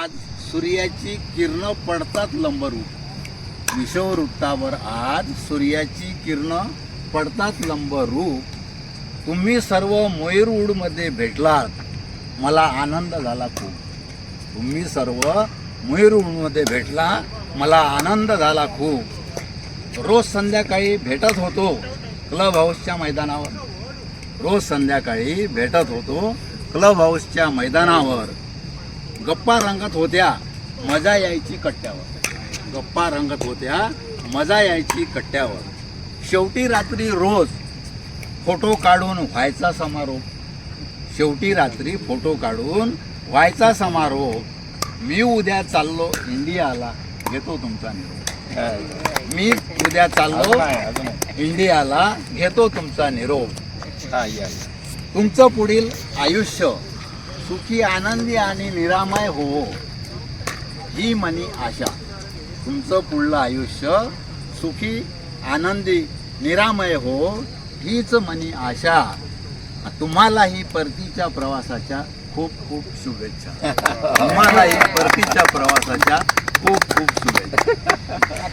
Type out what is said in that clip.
आज सूर्याची किरण पडतात लंबरू रूप विषववृत्तावर आज सूर्याची किरण पडतात लंबरू तुम्ही सर्व मयूरवूडमध्ये भेटलात. मला आनंद झाला खूप. तुम्ही सर्व मयूरवूडमध्ये भेटला मला आनंद झाला खूप. रोज संध्याकाळी भेटत होतो क्लब हाऊसच्या मैदानावर. रोज संध्याकाळी भेटत होतो क्लब हाऊसच्या मैदानावर. गप्पा रंगत होत्या मजा यायची कट्ट्यावर. गप्पा रंगत होत्या मजा यायची कट्ट्यावर. शेवटी रात्री रोज फोटो काढून व्हायचा समारोप. शेवटी रात्री फोटो काढून व्हायचा समारोप. मी उद्या चाललो इंडियाला. घेतो तुमचा निरोप. मी उद्या चाललो इंडियाला. घेतो तुमचा निरोप. तुमचं पुढील आयुष्य सुखी आनंदी आणि निरामय हो ही मनी आशा. तुमचं पुढलं आयुष्य सुखी आनंदी निरामय हो हीच मनी आशा. तुम्हालाही परतीच्या प्रवासाच्या खूप खूप शुभेच्छा. तुम्हालाही परतीच्या प्रवासाच्या खूप खूप शुभेच्छा.